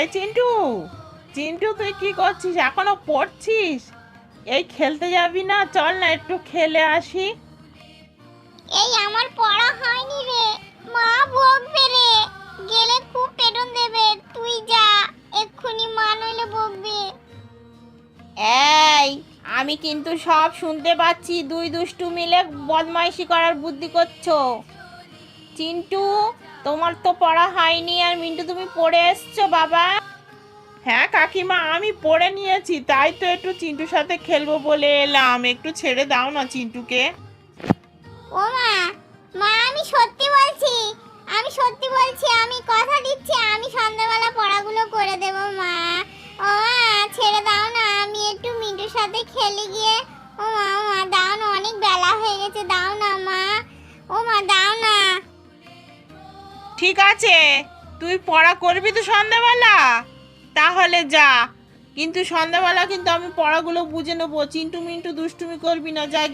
এই চিন্টু চিন্টু তুই কি করছিস? এখনও পড়ছিস? এই খেলতে যাবি না? চল না একটু খেলে আসি। এই আমার পড়া হয়নি রে। মা বকবে রে। গেলে খুব পেটন দেবে। তুই যা এক্ষুনি মা নইলে বকবে। এই আমি কিন্তু সব শুনতে পাচ্ছি। দুই দুষ্টু মিলে বদমাইশি করার বুদ্ধি করছ। চিন্টু তোমার তো পড়া হয়নি আর মিন্টু তুমি পড়ে এসছো বাবা। হ্যাঁ কাকিমা আমি পড়ে নিয়েছি তাই তো একটু চিন্টুর সাথে খেলব বলে এলাম। একটু ছেড়ে দাও না চিন্টুকে। ও মা মা আমি সত্যি বলছি আমি সত্যি বলছি আমি কথা দিচ্ছি আমি সন্ধ্যাবেলা পড়াগুলো করে দেব মা। ও মা ছেড়ে দাও না আমি একটু মিন্টুর সাথে খেলে গিয়ে। ও মা ও মা দাও না অনেক বেলা হয়ে গেছে দাও না। ঠিক আছে, তুই পড়া করবি তো সন্ধ্যাবেলা? তাহলে যা। কিন্তু সন্ধ্যাবেলা কিন্তু আমি পড়াগুলো বুঝে নেব, চিন্টু মিন্টু দুষ্টুমি করবি না গিয়ে